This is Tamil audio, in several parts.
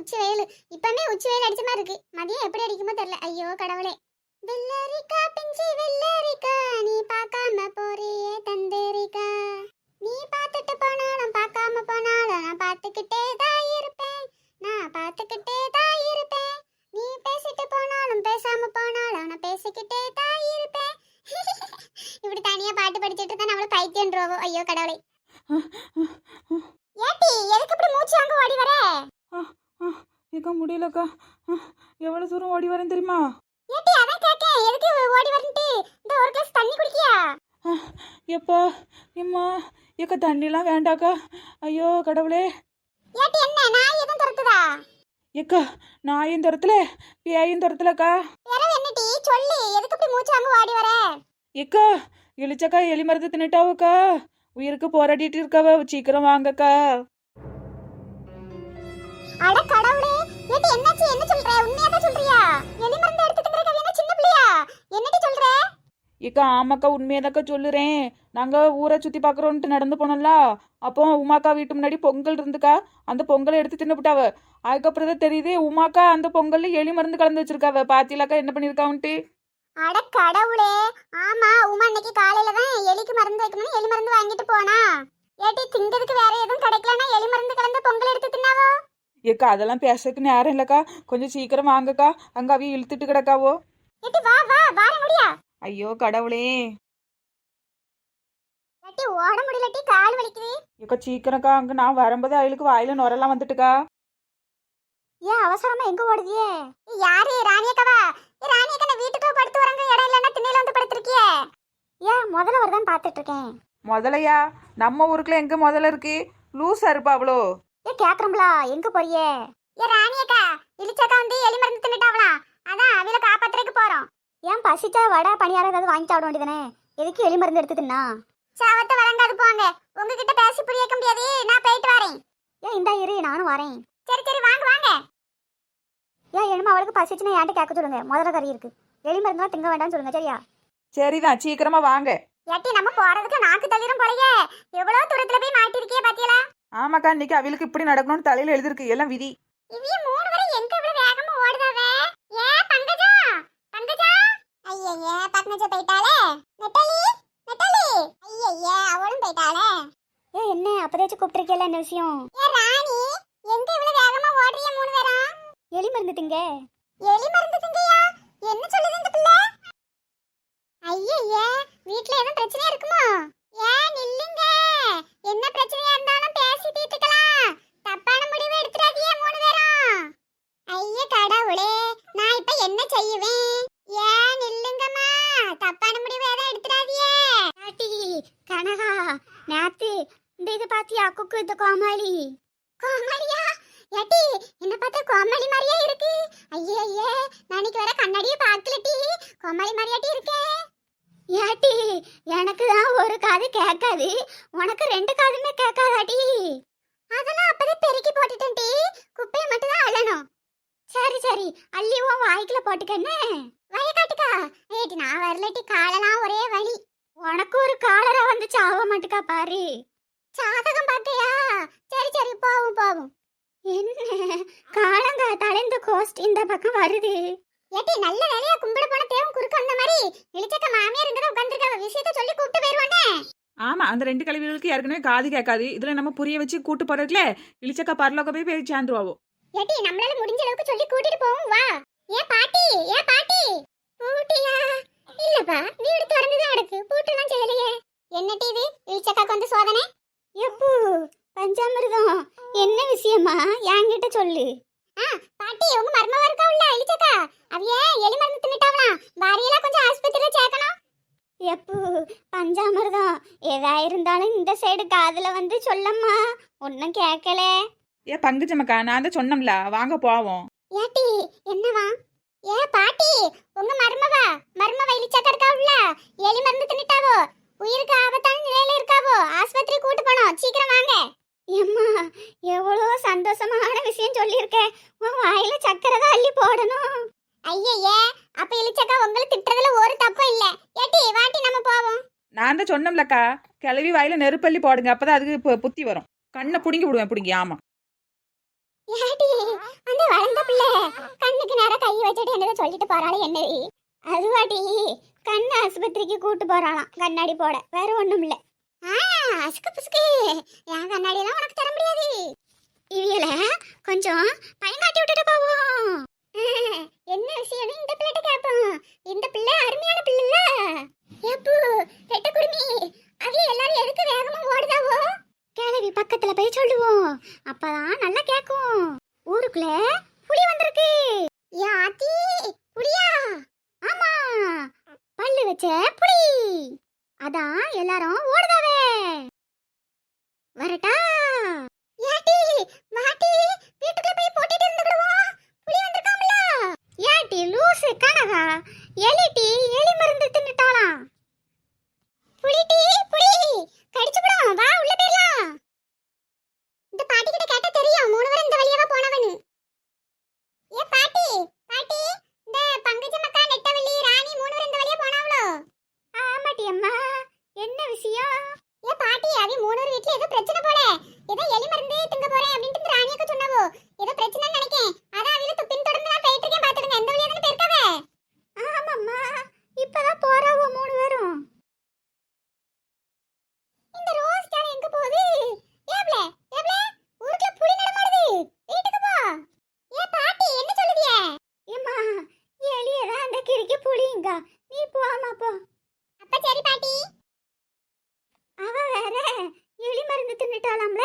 உச்சி வெயில். இப்பவுமே உச்சி வெயில் அடிச்ச மாதிரி இருக்கு. மதியம் எப்படி அடிக்குமோ தெரியல. ஐயோ கடவுளே. வெள்ளரிக்கா பிஞ்சி வெள்ளரிக்கா நீ பார்க்காம போறியே தந்தேரிக்கா. நீ பார்த்துட்டு போனாலும் பார்க்காம போனாலும் நான் பார்த்துக்கிட்டே தான் இருப்பேன். நான் பார்த்துக்கிட்டே தான் இருப்பேன். நீ பேசிட்டு போனாலும் பேசாம போனாலும் நான் பேசிக்கிட்டே தான் இருப்பேன். இப்படி தனியா பாட்டு படிச்சிட்டு தான் நம்மள பைத்தியன்றோவோ ஐயோ கடவுளே. ஏட்டி எதுக்கு இப்படி மூச்சு வாங்க ஓடி வர? ஏக்கா முடியலக்கா. எவ்வளோ தூரம் ஓடி வரேன் தெரியுமா? ஏட்டி அதான் கேக்கேன் எதுக்கு ஓடி வரன்ட்டு? இந்த ஒரு கிளாஸ் தண்ணி குடிக்கியா? எப்பா எம்மா ஏக்கா தண்ணிலாம் வேண்டாக்கா. ஐயோ கடவுளே. ஏட்டி என்ன? நாய் எதுவும் துரத்துதா? ஏக்கா நாயும் துரத்துல பேயும் துரத்துலக்கா. பிறவு என்னடி? சொல்லு. எதுக்கு இப்படி மூச்சு வாங்க ஓடி வர? ஏக்கா இழிச்சக்கா எலி மருந்து தின்னுட்டாவுக்கா. உயிருக்கு போராடிட்டு இருக்காவ. சீக்கிரம் வாங்கக்கா. அட கடவுளே ஏக்கா ஆமாக்கா உண்மையதாக்கா சொல்லுறேன். நாங்கள் ஊரை சுற்றி பார்க்குறோன்ட்டு நடந்து போனோம்ல அப்போ உமாக்கா வீட்டு முன்னாடி பொங்கல் இருந்துக்கா அந்த பொங்கலை எடுத்து தின்னுபிட்டாவ. அதுக்கப்புறம் தான் தெரியுது உமாக்கா அந்த பொங்கல்ல எலி மருந்து கலந்து வச்சிருக்காவ. பாத்திலாக்கா என்ன பண்ணியிருக்காவுன்ட்டு அட கடவுளே ஆமா உமா அன்னைக்கு காலையில தான் எலிக்கு மருந்து வைக்கணும் எலி மருந்து வாங்கிட்டு போனா. ஏட்டி திங்கிறதுக்கு வேற எதுவும் கிடைக்கலனா எலி மருந்து கலந்து பொங்கல் எடுத்து தின்னாவோ? ஏக்கா அதெல்லாம் பேசறதுக்கு நேரம் இல்லைக்கா. கொஞ்சம் சீக்கிரம் வாங்கக்கா. அங்கே அவைய இழுத்துட்டு கிடக்காவோ? ஏட்டி வா வா வார முடியா? ஐயோ கடவுளே. ஏட்டி ஓட முடியலட்டி கால் வலிக்குது. ஏக்கா சீக்கிரம்க்கா அங்கே நான் வரும்போது அவளுக்கு வாயில நுரெல்லாம் வந்துட்டுக்கா. ஏன் அவசரமா எங்க ஓடுதியே? யாரு? ராணியக்கவா ஏ ராணியக்கா நான் வீட்டுக்குள்ள படுத்து வரங்க. இடம் இல்லைன்னா திண்ணையில வந்து படுத்திருக்கியே. ஏன் முதல்ல வருதான் பார்த்துட்டு இருக்கேன் முதலையா? நம்ம ஊருக்குள்ள எங்கே முதல்ல இருக்கு? லூஸா இருப்பா அவ்வளோ ஏ கேக்குறோம்ல எங்க போறியே? ஏ ராணியக்கா இளிச்சக்கா வந்து எலி மருந்து தின்னுட்டாவலாம் அதான் அவள காப்பாத்துறதுக்கு போறோம். ஏன் பசிச்சா வடை பணியாரம் ஏதாவது வாங்கி சாப்பிட வேண்டியதானே எதுக்கு எலி மருந்து எடுத்து தின்னா? சாவத்தை வழங்காது போங்க. உங்ககிட்ட பேசி புரிய வைக்க முடியாது. நான் போயிட்டு வரேன். ஏன் இந்த இரு நானும் வரேன். சரி சரி வாங்க வாங்க. ஏன் என்னமா அவளுக்கு பசிச்சுன்னா ஏன்ட்ட கேட்க சொல்லுங்க. முதல்ல கறி இருக்கு. எலி மருந்துலாம் திங்க வேண்டாம்னு சொல்லுங்க சரியா? சரிதான் சீக்கிரமா வாங்க. ஏட்டி நம்ம போறதுக்கு நாக்கு தள்ளிரும் போலயே. எவ்வளவு தூரத்துல போய் மாட்டிருக்கியே பாத்தியலா ஆமாக்கா இன்னைக்கு அவளுக்கு இப்படி நடக்கணும்னு தலையில எழுதிருக்கு எல்லாம் விதி. இவிய மூணு வரை எங்க இவ்வளவு வேகமா ஓடுதாவே? பங்கஜா போயிட்டாளே? நெட்டலி? நெட்டலி? ஐயய்யே அவளும் போயிட்டாளே. ஏ என்ன? அப்பதாச்சும் கூப்பிட்டிருக்கல என்ன விஷயம்? ஏ ராணி எங்க இவ்வளவு வேகமா ஓடுறிய மூணு பேரும்? எலி மருந்து திங்க. எலி மருந்து திங்கயா? என்ன சொல்லுது இந்த பிள்ளை? ஐயய்யே வீட்ல எதுவும் பிரச்சனையா இருக்குமோ ஏன் நில்லுங்க என்ன பிரச்சனையா இருந்தாலும் பேசி தீர்த்துக்கலாம் தப்பான முடிவு எடுத்துறாதீங்க மூணு பேரும் ஐய கடவுளே நான் இப்ப என்ன செய்வேன் ஏன் நில்லுங்கம்மா தப்பான முடிவு எதாவது எடுத்துறாதீங்க பாட்டி கனகா நேத்து இந்த இது பாத்தியா கோமாளி. கோமாளியா? ஏட்டி என்ன பார்த்தா கோமாளி மாதிரியே இருக்கு. ஐயே ஐயே நாளைக்கு வர கண்ணாடியை பார்க்கலட்டி கோமாளி மாதிரியாட்டி இருக்கே. ஏட்டி எனக்கு தான் ஒரு காது கேட்காது. உனக்கு ரெண்டு காதுமே கேட்காதாட்டி அதெல்லாம் அப்பதே பெருக்கி போட்டுட்டேன் டி. குப்பையை மட்டும் தான் அள்ளணும். சரி சரி அள்ளி உன் வாய்க்குல போட்டுக்கன்னு வய காட்டுக்கா. ஏட்டி நான் வரலட்டி காலெல்லாம் ஒரே வழி உனக்கு ஒரு காலரா வந்து சாவ மாட்டுக்கா பாரு. சாதகம் பார்க்கையா சரி சரி போவும் போவும் என்ன? காலங்காத்தால இந்த கோஸ்ட் இந்த பக்கம் வருது. ஏட்டி நல்ல வேலையா கும்பிட போன தேவன் குறுக்க அந்த மாதிரி இளிச்சக்க மாமியார் இங்க உட்கார்ந்திருக்க விஷயத்த சொல்லி கூப்பிட்டு போயிருவானே ஆமா அந்த ரெண்டு கழிவுகளுக்கு ஏற்கனவே காது கேட்காது. இதுல நம்ம புரிய வச்சு கூட்டு போறதுல இழிச்சக்கா பரலோக போய் போய் சேர்ந்துருவாவோ? ஏட்டி நம்மளால முடிஞ்ச அளவுக்கு சொல்லி கூட்டிட்டு போவோம் வா. ஏ பாட்டி ஏ பாட்டி. பூட்டியா? இல்லப்பா வீடு திறந்து தான் கிடக்கு. பூட்டெல்லாம் செய்யலையே. என்னட்டி இது? இழிச்சக்காக்கு வந்து சோதனை? எப்போ? பஞ்சாமிர்தம். என்ன விஷயமா? என்கிட்ட சொல்லு. ஆ பாட்டி உங்க மர்மவா இருக்கா உள்ள? இழிச்சக்கா. அவிய எலி மருந்து தின்னுட்டாவலாம் பாரியெல்லாம் கொஞ்சம் ஆஸ்பத்திரியில சேர்க்கணும். எப்போ பஞ்சாமிர்தம். எதா இருந்தாலும் இந்த சைடு காதுல வந்து சொல்லம்மா. ஒன்னும் கேட்கல ஏ பங்குச்சமக்கா நான் தான் சொன்னோம்ல வாங்க போவோம். ஏட்டி என்னவா? ஏ பாட்டி உங்க மருமவா? மருமவ இலிச்சக்கா இருக்காவுல எலி மருந்து தின்னுட்டாவோ உயிருக்கு ஆபத்தான நிலையில இருக்காவோ ஆஸ்பத்திரி கூட்டு போனோம் சீக்கிரம் வாங்க எம்மா எவ்வளோ சந்தோஷமான விஷயம் சொல்லியிருக்கேன் உன் வாயில சக்கரை தான் அள்ளி போடணும் ஐயையே அப்ப இலிச்சக்கா உங்களை திட்டுறதுல ஒரு தப்பும் இல்ல ஏட்டி வாட்டி நம்ம போவோம் நான் தான் சொன்னோம்லக்கா கிளவி வாயில நெருப்பள்ளி போடுங்க அப்பதான் அதுக்கு புத்தி வரும். கண்ணை புடுங்கி விடுவேன் பிடிங்கி. ஆமா. ஏடி அந்த வளர்ந்த பிள்ளை கண்ணுக்கு நேரம் கை வச்சுட்டு என்னதை சொல்லிட்டு போறாளே என்னடி அதுவாடி கண் ஆஸ்பத்திரிக்கு கூட்டு போறாளாம் கண்ணாடி போட. வேற ஒண்ணும் இல்ல. ஆ அசுக்கு புசுக்கு. என் கண்ணாடி எல்லாம் உனக்கு தர முடியாது. இவியல கொஞ்சம் பயங்காட்டி விட்டுட்டு போவோம் என்ன விஷயம்னு இந்த பிள்ளைகிட்ட கேட்போம் இந்த பிள்ளை அருமையான பிள்ளைல ஏப்பு ரெட்ட குடுமி அது எல்லாரும் எதுக்கு வேகமா ஓடுதாவோ கிளவி பக்கத்துல போய் சொல்லுவோம் அப்பதான் நல்லா கேக்கும் ஊருக்குள்ள புலி வந்திருக்கு. யாத்தி புலியா? ஆமா. பல்லு வச்ச புலி. அதான் எல்லாரும் ஓடுதாவே. வரட்டா யாட்டி மாட்டி வீட்டுக்குள்ள போய் போட்டுட்டு இருந்துடுவோம் புலி வந்திருக்காமல யாட்டி லூசு கனகா எலிட்டி எலி மருந்து தின்னுட்டாளாம் புலிட்டி புலி கடிச்சுடும் வா உள்ள போயிடலாம் இந்த பாட்டி கிட்ட கேட்டா தெரியும் மூணு பேரும் இந்த வழியாவா போனவனு ஏ பாட்டி பாட்டி இந்த பங்கஜ மக்கா நெட்டவள்ளி ராணி மூணு பேரும் இந்த வழியா போனாவளோ ஆமாட்டி அம்மா என்ன விஷயம் ஏ பாட்டி அவி மூணு வீட்டுல ஏதோ பிரச்சனை போல. ஏதோ எலி மருந்து திங்க போறேன் அப்படின்ட்டு இந்த ராணியக்க சொன்னாவோ ஏதோ பிரச்சனைன்னு நினைக்கேன் அதான் அவில துப்பின் தொடர்ந்து நான் போயிட்டு இருக்கேன் பாத்துடுங்க எந்த வழியா தானே போயிருக்காவே ஆமாம்மா இப்பதான் போறாவோ மூணு பேரும் இந்த ரோஸ் ஜால எங்க போகுது ஏப்ல ஏப்ல ஊருக்குள்ள புலி நடமாடுது வீட்டுக்கு போ ஏ பாட்டி என்ன சொல்லுதிய ஏம்மா எலியதான் அந்த கிறுக்கி புலிங்க நீ போமா போ அப்ப சரி பாட்டி அவ வேற எலி மருந்து தின்னுட்டாலாம்ல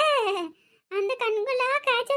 அந்த கண்குள்ளா காய்ச்ச